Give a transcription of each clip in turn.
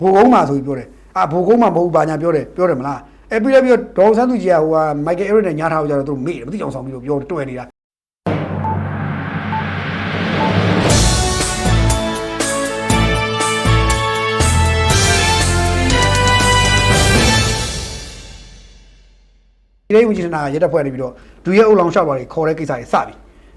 ဘိုကုန်းမှာဆိုပြီးပြောတယ်အာဘိုကုန်းမှာမဟုတ်ဘူးဘာညာပြောတယ်ပြောတယ်မလားအဲ့ပြီးလည်းပြီးတော့ဒေါ်ဆန်းသူကြီးကဟိုကမိုက်ကယ်အေရစ်နဲ့ညားထားကြတော့သူတို့မေ့တယ်မသိအောင်ဆောင်ပြီးတော့ပြောတွေ့နေတာဒီလေးဝင်ကြီးဌာနကရက်တက်ဖွဲ့နေပြီးတော့ဒူရဲအုပ်လောင်လျှောက်လွှာတွေခေါ်တဲ့ကိစ္စတွေစပြီ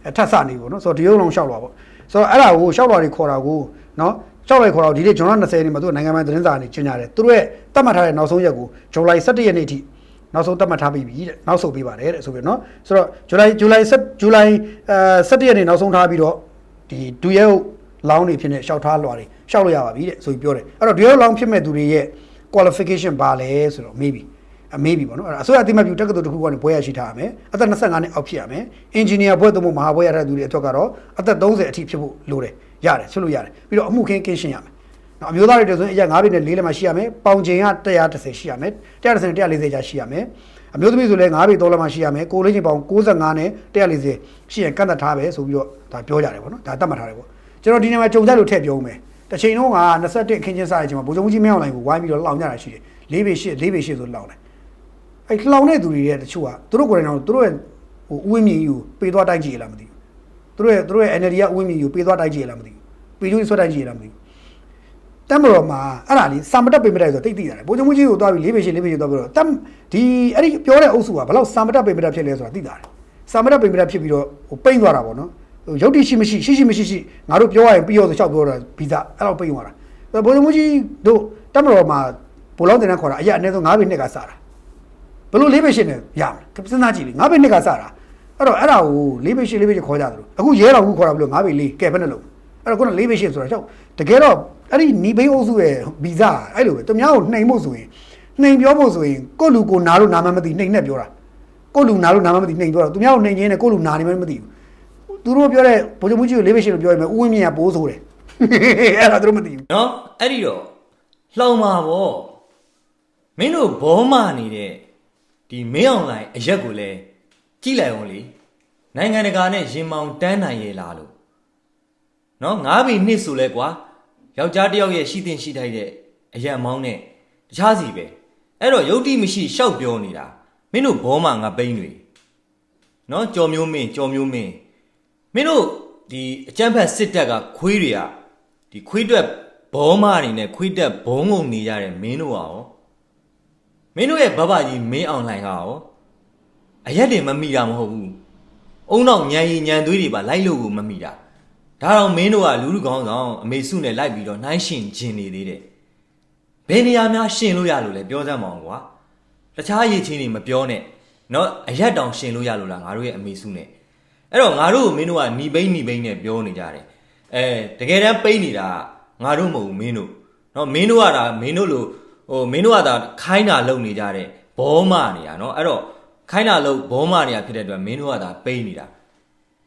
အထက်စနေပေါ့နော်ဆိုတော့ဒူရဲအုပ်လောင်လျှောက်လွှာပေါ့ဆိုတော့အဲ့ဒါကိုလျှောက်လွှာတွေခေါ်တာကိုနော် လျှောက်လွှာတွေခေါ်တာကိုဒီနေ့ဇွန်လ20ရက်နေ့မှာသူကနိုင်ငံပိုင်သတင်းစာကနေကျင်းကြတယ်သူတို့ရဲ့တတ်မှတ်ထားတဲ့နောက်ဆုံးရက်ကိုဇူလိုင်17ရက်နေ့ထိနောက်ဆုံးတတ်မှတ်ထားပြီးပြီတဲ့နောက်ဆုတ်ပေးပါတယ်တဲ့ဆိုပြီးတော့နော်ဆိုတော့ဇူလိုင်ဇူလိုင်7ဇူလိုင်အဲ17ရက်နေ့နောက်ဆုံးထားပြီးတော့ဒီဒူရဲအုပ်လောင်းတွေဖြစ်နေလျှောက်ထားလွှာတွေလျှောက်လို့ရပါပြီတဲ့ဆိုပြီးပြောတယ်အဲ့တော့ဒူရဲအုပ်လောင်းဖြစ်မဲ့သူတွေရဲ့ qualification ပါလဲဆိုတော့ maybe အမေးပြီပေါ့နော်အဲ့ဒါအစိုးရအတိမတ်ပြုတက္ကသိုလ်တစ်ခုကနေဘွဲရရှိထားရမယ်အသက်25နှစ်အောက်ဖြစ်ရမယ်အင်ဂျင်နီယာဘွဲ့သို့မဟုတ်မဟာဘွဲ့ရတဲ့သူတွေအတွက်ကတော့အသက်30အထိဖြစ်ဖို့လိုတယ် ရတယ်ဆွလို့ရတယ်ပြီးတော့အမှုခင်းကင်းရှင်းရမယ်နော်အမျိုးသားတွေတည်းဆိုရင်အရက်9ဘိနဲ့4လက်မှရှိရမယ်ပေါင်ချိန်က130ရှိရမယ်130နဲ့140ကြာရှိရမယ်အမျိုးသမီးဆိုလည်း9ဘိ3လက်မှရှိရမယ်ကိုလေးချင်းပေါင်65နဲ့140ရှိရင်ကန့်သက်ထားပဲဆိုပြီးတော့ဒါပြောကြတယ်ပေါ့နော်ဒါတတ်မှတ်ထားတယ်ပေါ့ကျွန်တော်ဒီနေ့မှာကြုံကြလို့ထည့်ပြောဦးမယ်တစ်ချိန်လုံးက21အခင်းချင်းစားတဲ့အချိန်မှာဗိုလ်ချုပ်ကြီးမင်းအောင်လှိုင်ကိုဝိုင်းပြီးတော့လောင်ကြတာရှိတယ်၄ဘိ8 4ဘိ8ဆိုလောင်တယ်အဲ့လှောင်တဲ့သူတွေရဲ့တချို့ကသူတို့ကိုယ်တိုင်တော့သူတို့ရဲ့ဟိုဥဝင်းမြင်ကြီးကိုပေးသွားတိုက်ကြည့်ရလားမသိဘူး သူတို့ရဲ့သူတို့ရဲ့ NLD ကဥဝင်းမြင်ကြီးကိုပေးသွားတိုက်ကြည့်ရလားမသိဘူးပေးကျိုးဆွတ်တိုက်ကြည့်ရလားမသိဘူးတမ်မတော်မှာအဲ့ဒါလေးစာမတက်ပေမတက်ဆိုတိတ်တိရတယ်ဘိုးချုပ်မကြီးကိုသွားပြီးလေးပေရှိလေးပေရှိသွားပြီးတော့တမ်ဒီအဲ့ဒီပြောတဲ့အုပ်စုကဘယ်လောက်စာမတက်ပေမတက်ဖြစ်လဲဆိုတာသိတာတယ်စာမတက်ပေမတက်ဖြစ်ပြီးတော့ဟိုပိမ့်သွားတာပေါ့နော်ဟိုရုပ်တိရှိမရှိရှိရှိမရှိရှိငါတို့ပြောရရင်ပြီးရောဆိုလျှောက်ပြောတာဗီဇအဲ့လောက်ပိမ့်သွားတာဘိုးချုပ်မကြီးတို့တမ်မတော်မှာဘိုးလောင်းတင်တဲ့ခေါ်တာအရက်အနည်းဆုံး9ပေနှစ်ကစားတာဘယ်လိုလေးပဲရှင်းနေရမလဲစဉ်းစားကြည့်လေငါးဘိနှစ်ကစတာ အဲ့တော့အဲ့ဒါကိုလေးပဲရှင်းလေးပဲရှင်းခေါ်ကြတယ်လို့အခုရဲတော်ခုခေါ်တာဘယ်လိုငါးဘိလေးကဲဘယ်နဲ့လုံးအဲ့တော့ခုနလေးပဲရှင်းဆိုတာကြောက်တကယ်တော့အဲ့ဒီနီဘိန်းအုပ်စုရဲ့ဗီဇအဲ့လိုပဲသူများကိုနှိမ်ဖို့ဆိုရင်နှိမ်ပြောဖို့ဆိုရင်ကိုယ့်လူကိုနားလို့နာမမသိနှိမ်နဲ့ပြောတာကိုယ့်လူနားလို့နာမမသိနှိမ်ပြောတာသူများကိုနှိမ်ချင်းနဲ့ကိုယ့်လူနာနေမှမသိဘူးသူတို့ပြောတဲ့ဗိုလ်ချုပ်မှုကြီးကိုလေးပဲရှင်းလို့ပြောရင်ဥဝင်းမြင့်ကပိုးဆိုတယ်အဲ့ဒါသူတို့မသိဘူးနော်အဲ့ဒီတော့လှောင်ပါဗောမင်းတို့ဘောမနေတဲ့ဒီမင်းအောင်လိုင်အရက်ကိုလည်းကြည့်လိုက်အောင်လေ နိုင်ငံတကာနဲ့ရင်မောင်တန်းနိုင်ရဲ့လားလို့နော်ငါးဘီနှစ်ဆိုလဲကွာယောက်ျားတစ်ယောက်ရဲ့ရှိတင်ရှိထိုက်တဲ့အရက်မောင်းနဲ့တခြားစီပဲအဲ့တော့ယုတ်တိမရှိရှောက်ပြောနေတာမင်းတို့ဘောမငါပိန်းတွေနော်ကြော်မျိုးမင်းကြော်မျိုးမင်းမင်းတို့ဒီအကျန်းဖက်စစ်တပ်ကခွေးတွေကဒီခွေးတွက်ဘောမတွေနဲ့ခွေးတက်ဘုံငုံနေကြတဲ့မင်းတို့ကရောမင်းတို့ရဲ့ဘဘကြီးမင်းအောင်လှိုင်ကရောအရက်တွေမမိတာမဟုတ်ဘူး အုံတော့ညံရီညံသွေးတွေပါလိုက်လို့ကိုမမိတာဒါတော့မင်းတို့ကလူလူကောင်းဆောင်အမေစုနဲ့လိုက်ပြီးတော့နှိုင်းရှင်ကျင်နေသေးတယ်ဘယ်နေရာများရှင်လို့ရလို့လဲပြောစမ်းမအောင်ကွာတခြားရည်ချင်းတွေမပြောနဲ့เนาะအရက်တောင်ရှင်လို့ရလို့လားငါတို့ရဲ့အမေစုနဲ့အဲ့တော့ငါတို့ကိုမင်းတို့ကหนีဘိန်းหนีဘိန်းနဲ့ပြောနေကြတယ်အဲတကယ်တမ်းပိတ်နေတာကငါတို့မဟုတ်ဘူးမင်းတို့เนาะမင်းတို့ကဒါမင်းတို့လိုဟိုမင်းတို့ကဒါခိုင်းတာလုံနေကြတဲ့ဘောမနေတာเนาะအဲ့တော့ ခိုင်းတာလုံဘောမနေတာဖြစ်တဲ့အတွက်မင်းတို့ကဒါပိတ်နေတာ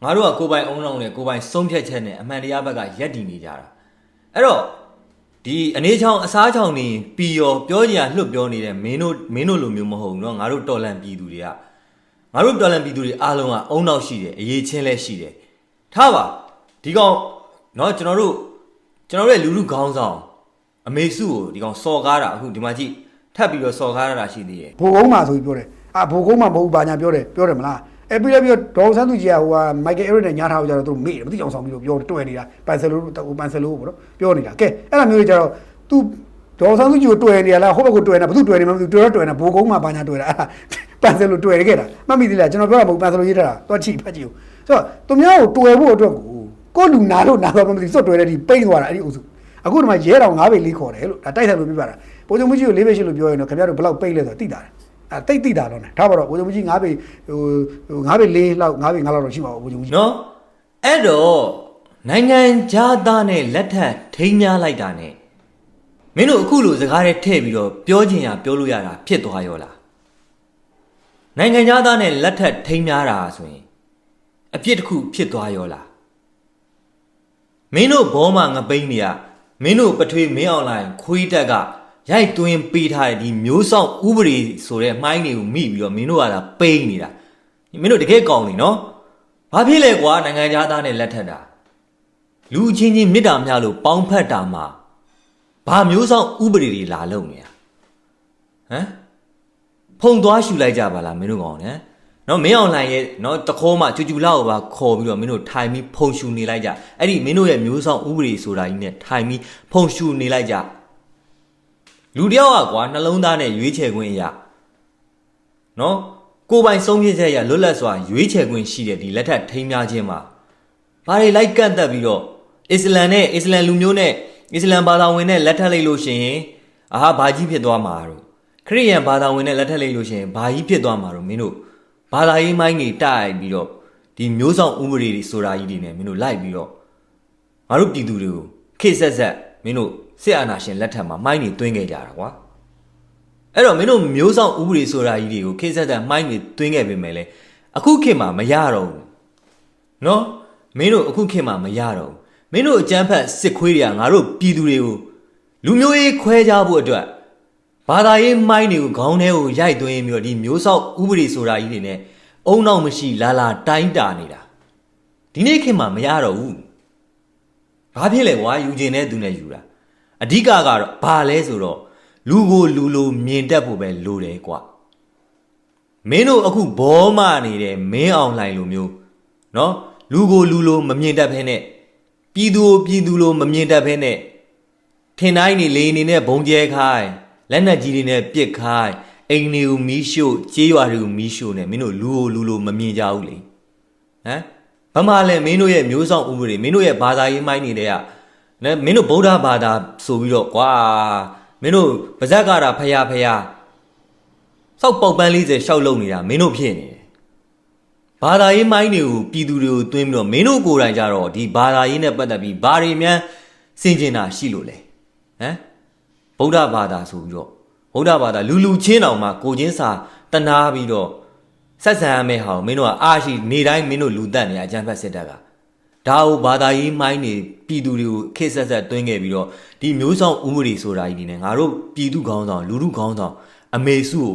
ငါတို့ကကိုယ်ပိုင်အုံလုံးနဲ့ကိုယ်ပိုင်ဆုံးဖြတ်ချက်နဲ့အမှန်တရားဘက်ကရက်တည်နေကြတာအဲ့တော့ဒီအနေချောင်းအစားချောင်းနေပြီးရောပြောကြရလွတ်ပြောနေတဲ့မင်းတို့မင်းတို့လိုမျိုးမဟုတ်ဘူးเนาะငါတို့တော်လန်ပြည်သူတွေကငါတို့တော်လန်ပြည်သူတွေအားလုံးကအုံနောက်ရှိတယ်အရေးချင်းလဲရှိတယ်ထားပါဒီကောင်เนาะကျွန်တော်တို့ကျွန်တော်တို့ရဲ့လူလူခေါင်းဆောင်အမေစုကိုဒီကောင်စော်ကားတာအခုဒီမှာကြည့်ထပ်ပြီးတော့စော်ကားရတာရှိသေးတယ် ဘိုကုန်းမှာဆိုပြီးပြောတယ် အာဘိုကုန်းမှာမဟုတ်ဘူးဘာညာပြောတယ်ပြောတယ်မလားအဲ့ပြီးလည်းပြီးတော့ဒေါ်ဆန်းသူကြီးကဟိုကမိုက်ကယ်အေရစ်နဲ့ညားထားကြတော့သူတို့မေ့တယ်မသိအောင်ဆောင်ပြီးတော့ပြောတွေ့နေတာပန်ဆယ်လိုဟိုပန်ဆယ်လိုပေါ့နော်ပြောနေတာကဲအဲ့လိုမျိုးတွေကြတော့ तू ဒေါ်ဆန်းသူကြီးကိုတွေ့နေရလားဟိုဘက်ကိုတွေ့နေတာဘာသူတွေ့နေမှမသိဘူးတွေ့တော့တွေ့နေတာဘိုကုန်းမှာဘာညာတွေ့တာအဲ့ဒါပန်ဆယ်လိုတွေ့ရခဲ့တာမှတ်မိသေးလားကျွန်တော်ပြောတာမဟုတ်ပန်ဆယ်လိုရေးထားတာတော့ချိဖတ်ကြည့်ဦးဆိုတော့သူများကိုတွေ့ဖို့အတွက်ကိုကိုလူနာလို့နာတော့မသိစွတ်တွေ့တဲ့ဒီပိတ်သွားတာအဲ့ဒီအုပ်စုအခုဒီမှာရဲတော်၅ပေလေးခေါ်တယ်လို့ဒါတိုက်ဆိုင်လို့ပြပါတာဘိုးချုပ်မကြီးကို၄ပေရှိလို့ပြောရင်တော့ခင်ဗျားတို့ဘယ်လောက်ပိတ်လဲဆိုတော့သိတာတယ် အဲတိတ်တိတာတော့ねဒါပါတော့ဘုံချုပ်ကြီး9ပေဟိုဟို9ပေ4လောက်9ပေ5လောက်တော့ရှိပါဘူးဘုံချုပ်ကြီးနော်အဲ့တော့နိုင်ငံခြားသားနဲ့လက်ထပ်ထိမ်းများလိုက်တာ ਨੇ မင်းတို့အခုလိုစကားတွေထည့်ပြီးတော့ပြောချင်ရပြောလို့ရတာဖြစ်သွားရောလားနိုင်ငံခြားသားနဲ့လက်ထပ်ထိမ်းများတာဆိုရင်အပြစ်တစ်ခုဖြစ်သွားရောလားမင်းတို့ဘောမှာငပိန်းတွေကမင်းတို့ပထွေမင်းအောင်လိုင်းခွေးတက်က ရိုက်သွင်းပေးထားတဲ့ဒီမျိုးဆောင်ဥပဒေဆိုတဲ့မှိုင်းတွေကိုမိပြီးတော့မင်းတို့ကလာပိန်းနေတာမင်းတို့တကယ်ကောင်းနေနော်ဘာဖြစ်လဲကွာနိုင်ငံခြားသားနဲ့လက်ထက်တာလူချင်းချင်းမေတ္တာမျှလို့ပေါင်းဖက်တာမှာဘာမျိုးဆောင်ဥပဒေတွေလာလုံနေတာဟမ်ဖုံသွားရှူလိုက်ကြပါလားမင်းတို့ကောင်နဲ့နော်မင်းအောင်လှိုင်ရဲ့နော်တခေါမှကျူကျူလာကိုပါခေါ်ပြီးတော့မင်းတို့ထိုင်ပြီးဖုံရှူနေလိုက်ကြအဲ့ဒီမင်းတို့ရဲ့မျိုးဆောင်ဥပဒေဆိုတာကြီးနဲ့ထိုင်ပြီးဖုံရှူနေလိုက်ကြ လူတယောက်ကကွာနှလုံးသားနဲ့ရွေးချယ်ခွင့်အရာနော်ကိုယ်ပိုင်ဆုံးဖြတ်ချက်အရလွတ်လပ်စွာရွေးချယ်ခွင့်ရှိတဲ့ဒီလက်ထက်ထိမ်းများခြင်းမှာဘာတွေလိုက်ကန့်သက်ပြီးတော့အစ္စလမ်နဲ့အစ္စလမ်လူမျိုးနဲ့အစ္စလမ်ဘာသာဝင်နဲ့လက်ထပ်လိုက်လို့ရှိရင်အာဟာဘာကြီးဖြစ်သွားမှာတော့ခရစ်ယာန်ဘာသာဝင်နဲ့လက်ထပ်လိုက်လို့ရှိရင်ဘာကြီးဖြစ်သွားမှာတော့မင်းတို့ဘာသာရေးမိုင်းတွေတိုက်ပြီးတော့ဒီမျိုးဆောင်ဥပဒေတွေဆိုတာကြီးတွေနဲ့မင်းတို့လိုက်ပြီးတော့ငါတို့ပြည်သူတွေကိုခေတ်ဆက်ဆက်မင်းတို့ စစ်အာဏာရှင်လက်ထက်မှာမိုင်းတွေတွင်းခဲ့ကြတာကွာအဲ့တော့မင်းတို့မျိုးဆောင်ဥပဒေဆိုတာကြီးတွေကိုခေတ်ဆက်ဆက်မိုင်းတွေတွင်းခဲ့ပေမဲ့လည်းအခုခေတ်မှာမရတော့ဘူးနော်မင်းတို့အခုခေတ်မှာမရတော့ဘူးမင်းတို့အကြမ်းဖက်စစ်ခွေးတွေကငါတို့ပြည်သူတွေကိုလူမျိုးရေးခွဲခြားဖို့အတွက်ဘာသာရေးမိုင်းတွေကိုခေါင်းထဲကိုရိုက်သွင်းပြီးတော့ဒီမျိုးဆောက်ဥပဒေဆိုတာကြီးတွေနဲ့အုံနောက်မရှိလာလာတိုင်းတာနေတာဒီနေ့ခေတ်မှာမရတော့ဘူးဘာဖြစ်လဲကွာယူကျင်တဲ့သူနဲ့ယူတာ အဓိကကတော့ဘာလဲဆိုတော့လူကိုလူလိုမြင်တတ်ဖို့ပဲလိုတယ်ကွာမင်းတို့အခုဘောမနေတဲ့မင်းအောင်လှိုင်လိုမျိုးနော်လူကိုလူလိုမမြင်တတ်ဖဲနဲ့ပြည်သူကိုပြည်သူလိုမမြင်တတ်ဖဲနဲ့ထင်တိုင်းနေလေနေနဲ့ဘုံကျဲခိုင်းလက်နက်ကြီးတွေနဲ့ပစ်ခိုင်းအိမ်တွေကိုမီးရှို့ကြေးရွာတွေကိုမီးရှို့နေမင်းတို့လူကိုလူလိုမမြင်ကြဘူးလေဟမ်ဘာမှလည်းမင်းတို့ရဲ့မျိုးဆောင်ဥပဒေမင်းတို့ရဲ့ဘာသာရေးမိုင်းနေတဲ့က နော်မင်းတို့ဗုဒ္ဓဘာသာဆိုပြီးတော့ကွာမင်းတို့ပါဇက်ကတာဖယားဖယားစောက်ပေါက်ပန်း40ရှောက်လုံနေတာမင်းတို့ဖြစ်နေတယ်။ဘာသာရေးမိုင်းတွေကိုပြည်သူတွေကိုတွင်းပြီးတော့မင်းတို့ကိုယ်တိုင်ကြတော့ဒီဘာသာရေးနဲ့ပတ်သက်ပြီးဘာတွေများစင်ကျင်တာရှိလို့လဲ။ဟမ်ဗုဒ္ဓဘာသာဆိုပြီးတော့ဗုဒ္ဓဘာသာလူလူချင်းတောင်မှကိုချင်းစာတနာပြီးတော့ဆက်ဆံရမယ့်ဟာကိုမင်းတို့ကအားရှိနေတိုင်းမင်းတို့လူတက်နေအကြမ်းဖက်စစ်တပ်က ဒါကိုဘာသာရေးမိုင်းတွေပြည်သူတွေကိုခေတ်ဆက်ဆက်တွင်းခဲ့ပြီးတော့ဒီမျိုးဆောင်ဥပဒေဆိုတာကြီးနေငါတို့ပြည်သူခေါင်းဆောင်လူလူခေါင်းဆောင်အမေစုကို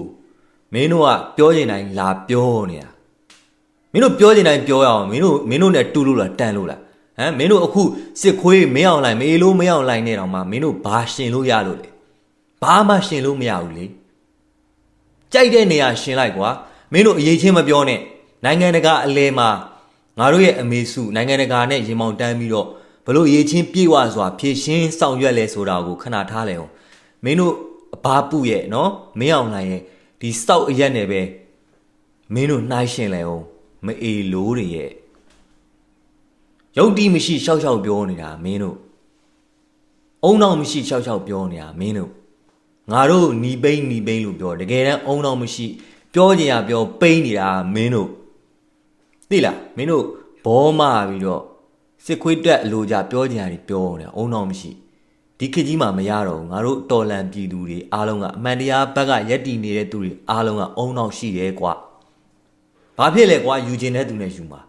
မင်းတို့ကပြောချင်တိုင်းလာပြောနေတာမင်းတို့ပြောချင်တိုင်းပြောရအောင်မင်းတို့မင်းတို့နဲ့တူလို့လားတန်လို့လားဟမ်မင်းတို့အခုစစ်ခွေးမင်းအောင်လိုက်မေးလို့မင်းအောင်လိုက်နေတော့မှမင်းတို့ဘာရှင်လို့ရလို့လဲဘာမှရှင်လို့မရဘူးလေကြိုက်တဲ့နေရာရှင်လိုက်ကွာမင်းတို့အရေးချင်းမပြောနဲ့နိုင်ငံတကာအလဲမှာ ငါတို့ရဲ့အမေစုနိုင်ငံတကာနဲ့ရင်မောင်တန်းပြီးတော့ဘလို့ရေချင်းပြေဝစွာဖြည့်ရှင်းဆောင်ရွက်လဲဆိုတာကိုခဏထားလဲအောင်မင်းတို့အဘာပုရဲ့နော်မင်းအောင်လှိုင်ရဲ့ဒီစောက်အရက်နဲ့ပဲမင်းတို့နှိုင်းရှင်လဲအောင်မအေလိုးတွေရဲ့ရုပ်တိမရှိရှောက်ရှောက်ပြောနေတာမင်းတို့အုံနောက်မရှိရှောက်ရှောက်ပြောနေတာမင်းတို့ငါတို့ညီပိန်းညီပိန်းလို့ပြောတကယ်တမ်းအုံနောက်မရှိ ပြောကြင်ရပြောပိန်းနေတာမင်းတို့ သိလားမင်းတို့ဘောမပြီးတော့စစ်ခွေးတက်အလိုကြပြောကြရတယ်ပြောနေတာအုံနောက်မရှိဒီခေတ်ကြီးမှာမရတော့ဘူးငါတို့တော်လန်ပြည်သူတွေအားလုံးကအမှန်တရားဘက်ကယက်တည်နေတဲ့သူတွေအားလုံးကအုံနောက်ရှိတယ်ကွာဘာဖြစ်လဲကွာယူကျင်တဲ့သူနဲ့ယူမှာ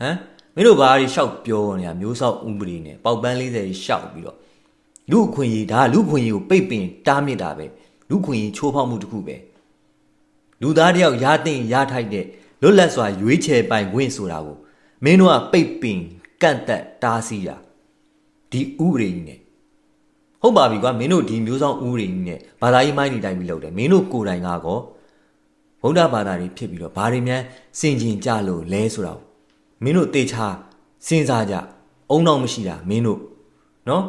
ဟမ်မင်းတို့ဘာတွေရှောက်ပြောနေတာမျိုးဆောက်ဥပဒေနဲ့ပေါက်ပန်း40ရှောက်ပြီးတော့လူအခွင့်အရေးဒါလူအခွင့်အရေးကိုပိတ်ပင်တားမြစ်တာပဲလူအခွင့်အရေးချိုးဖောက်မှုတစ်ခုပဲလူသားတယောက်ရာတင်ရထိုက်တဲ့ လွတ်လပ်စွာရွေးချယ်ပိုင်ခွင့်ဆိုတာကိုမင်းတို့ကပိတ်ပင်ကန့်သက်တားဆီးတာဒီဥပဒေကြီးနဲ့ဟုတ်ပါပြီကွာမင်းတို့ဒီမျိုးဆောင်ဦးတွေကြီးနဲ့ဘာသာရေးမိုင်းနေတိုင်းပြီးလုပ်တယ်မင်းတို့ကိုယ်တိုင်ကကောဗုဒ္ဓဘာသာတွေဖြစ်ပြီးတော့ဘာတွေများစင်ကျင်ကြလို့လဲဆိုတာကိုမင်းတို့တေချာစဉ်းစားကြအုံနောက်မရှိတာမင်းတို့နော်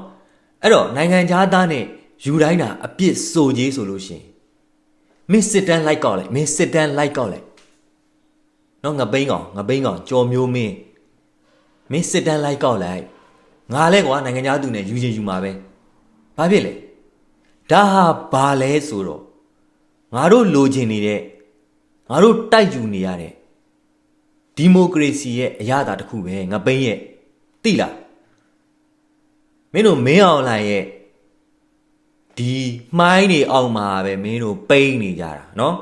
အဲ့တော့နိုင်ငံသားနဲ့ယူတိုင်းတာအပြစ်ဆိုကြီးဆိုလို့ရှိရင်မင်းစစ်တန်းလိုက်ကောက်လိုက်မင်းစစ်တန်းလိုက်ကောက်လိုက် နော်ငပိန်းကောင်ငပိန်းကောင်ကြော်မျိုးမင်းမင်းစစ်တန်းလိုက်ကောက်လိုက်ငါလဲကွာနိုင်ငံသားသူနဲ့ယူချင်းယူမှာပဲ ဘာဖြစ်လဲဒါဟာဘာလဲဆိုတော့ငါတို့လိုချင်နေတဲ့ငါတို့တိုက်ယူနေရတဲ့ဒီမိုကရေစီရဲ့အရသာတစ်ခုပဲငါပိန်းရဲ့တိလားမင်းတို့မင်းအောင်လှိုင်ရဲ့ဒီမှိုင်းနေအောင်မှာပဲမင်းတို့ပိန်းနေကြတာเนาะ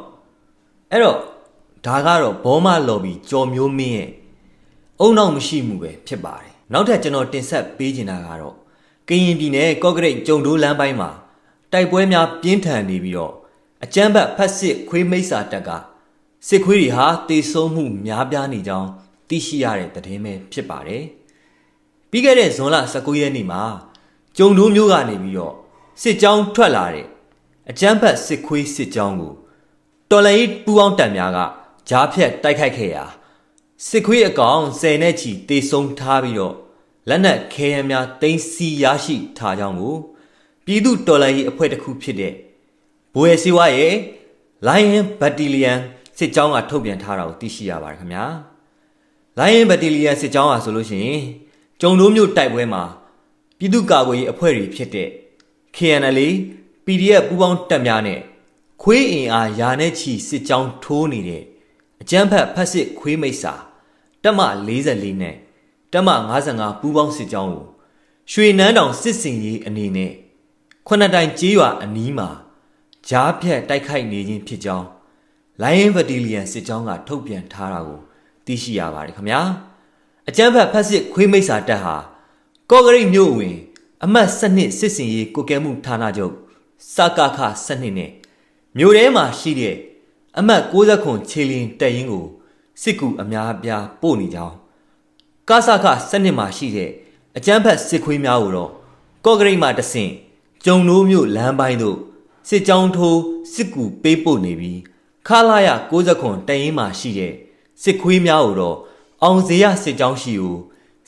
အဲ့တော့ ဒါကတော့ဘောမလော်ဘီကြော်မျိုးမင်းရဲ့အုံနောက်မရှိမှုပဲဖြစ်ပါတယ်နောက်ထပ်ကျွန်တော်တင်ဆက်ပေးချင်တာကတော့ကရင်ပြည်နယ်ကော့ကရိတ်ကျုံတိုးလမ်းပိုင်းမှာတိုက်ပွဲများပြင်းထန်နေပြီးတော့အကြမ်းဖက်ဖက်စစ်ခွေးမိတ်စာတပ်ကစစ်ခွေးတွေဟာတေဆုံးမှုများပြားနေကြောင်းသိရှိရတဲ့သတင်းပဲဖြစ်ပါတယ်။ပြီးခဲ့တဲ့ဇွန်လ19ရက်နေ့မှာကျုံတိုးမျိုးကနေပြီးတော့စစ်ကြောင်းထွက်လာတဲ့အကြမ်းဖက်စစ်ခွေးစစ်ကြောင်းကိုတော်လှန်ရေးပူးပေါင်းတပ်များက ကြားဖြတ်တိုက်ခိုက်ခဲ့ရာစစ်ခွေးအကောင်၁၀နဲ့ချီတေဆုံးထားပြီးတော့လက်နက်ခဲယမ်းများတင်စီရရှိထားကြောင်းကိုပြည်သူတော်လှန်ရေးအဖွဲ့တစ်ခုဖြစ်တဲ့ဘွေစီဝါရဲ့ Lion Battalion စစ်ကြောင်းကထုတ်ပြန်ထားတာကိုသိရှိရပါတယ်ခင်ဗျာ Lion Battalion စစ်ကြောင်းဟာဆိုလို့ရှိရင်ကျုံတို့မျိုးတိုက်ပွဲမှာပြည်သူ့ကာကွယ်ရေးအဖွဲ့တွေဖြစ်တဲ့ KNL PDF ပူးပေါင်းတပ်များနဲ့ခွေးအင်အားယာနဲ့ချီစစ်ကြောင်းထိုးနေတဲ့ အကြမ်းဖက်ဖက်စစ်ခွေးမိတ်စာတပ်မ44နဲ့တပ်မ55ပူးပေါင်းစစ်ကြောင်းကိုရွှေနန်းတောင်စစ်စင်ရေးအနေနဲ့ခုနှစ်တိုင်ကျေးရွာအနီးမှာကြားဖြတ်တိုက်ခိုက်နေခြင်းဖြစ်ကြောင်း Lion Battalion စစ်ကြောင်းကထုတ်ပြန်ထားတာကိုသိရှိရပါတယ်ခင်ဗျာအကြမ်းဖက်ဖက်စစ်ခွေးမိတ်စာတပ်ဟာကော့ဂရိတ်မြို့ဝင် အမှတ်7နှစ်စစ်စင်ရေးကိုကဲမှုဌာနချုပ်စကခ7နှစ်နဲ့မြို့ထဲမှာရှိတဲ့ အမှတ်60ခွန်ခြေလင်းတပ်ရင်းကိုစစ်ကူအများအပြားပို့နေကြောင်းကစခ7နှစ်မှာရှိတဲ့အကြမ်းဖက်စစ်ခွေးများကိုတော့ကော့ဂရိတ်မှာတဆင့်ကျုံနိုးမြို့လမ်းပိုင်းသို့စစ်ကြောင်းထိုးစစ်ကူပေးပို့နေပြီးခလာရ60ခွန်တပ်ရင်းမှာရှိတဲ့စစ်ခွေးများကိုတော့အောင်စရစစ်ကြောင်းရှိကို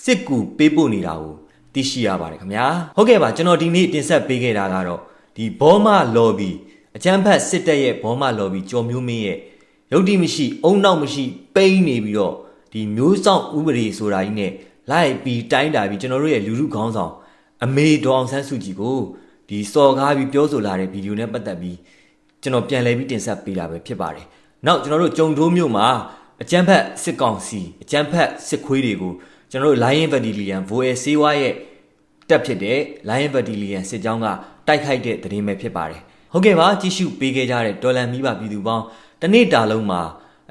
စစ်ကူပေးပို့နေတာကိုသိရှိရပါတယ်ခင်ဗျာဟုတ်ကဲ့ပါကျွန်တော်ဒီနေ့တင်ဆက်ပေးခဲ့တာကတော့ဒီဘောမလော်ဘီ အချမ်းဖတ်စစ်တပ်ရဲ့ဘောမလော်ဘီကြော်မျိုးမင်းရဲ့ရုပ်တိမရှိ အုံနောက်မရှိ ပိန်းနေပြီးတော့ဒီမျိုးဆောင်ဥပဒေဆိုတာကြီးနဲ့လိုက်ပြီးတိုင်းတာပြီးကျွန်တော်တို့ရဲ့လူလူခေါင်းဆောင်အမေဒေါအောင်ဆန်းစုကြည်ကိုဒီစော်ကားပြီးပြောဆိုလာတဲ့ဗီဒီယိုနဲ့ပတ်သက်ပြီးကျွန်တော်ပြန်လည်ပြီးတင်ဆက်ပေးတာပဲဖြစ်ပါတယ်နောက်ကျွန်တော်တို့ကြုံတိုးမြို့မှာအကြမ်းဖက်စစ်ကောင်စီအကြမ်းဖက်စစ်ခွေးတွေကိုကျွန်တော်တို့ Lion Battalion ဗိုလ်ရဲစေးဝါရဲ့တက်ဖြစ်တဲ့ Lion Battalion စစ်ကြောင်းကတိုက်ခိုက်တဲ့သတင်းပဲဖြစ်ပါတယ်။ ဟုတ်ကဲ့ပါကြည့်ရှုပေးခဲ့ကြတဲ့ဒေါ်လန်မီးပါပြည်သူပေါင်းတစ်နေ့တာလုံးမှာ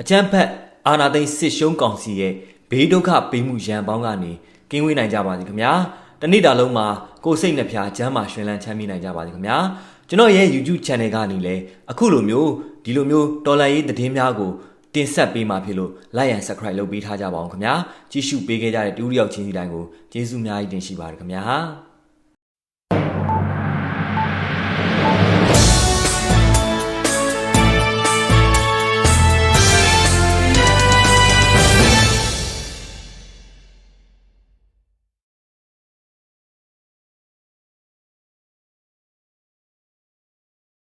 အချမ်းဖက်အာနာသိန်းစစ်ရှုံးကောင်စီရဲ့ဘေးဒုက္ခပေးမှုရန်ပေါင်းကနေကင်းဝေးနိုင်ကြပါစေခင်ဗျာ။တစ်နေ့တာလုံးမှာကိုယ်စိတ်နှဖျားချမ်းမာရှင်လန်းချမ်းမြေ့နိုင်ကြပါစေခင်ဗျာ။ကျွန်တော်ရဲ့ YouTube Channel ကနေလည်းအခုလိုမျိုးဒီလိုမျိုးတော်လန်ရေးသတင်းများကိုတင်ဆက်ပေးမှာဖြစ်လို့ like and subscribe လုပ်ပေးထားကြပါအောင်ခင်ဗျာ။ကြည့်ရှုပေးခဲ့ကြတဲ့တူတယောက်ချင်းစီတိုင်းကိုကျေးဇူးအများကြီးတင်ရှိပါတယ်ခင်ဗျာ။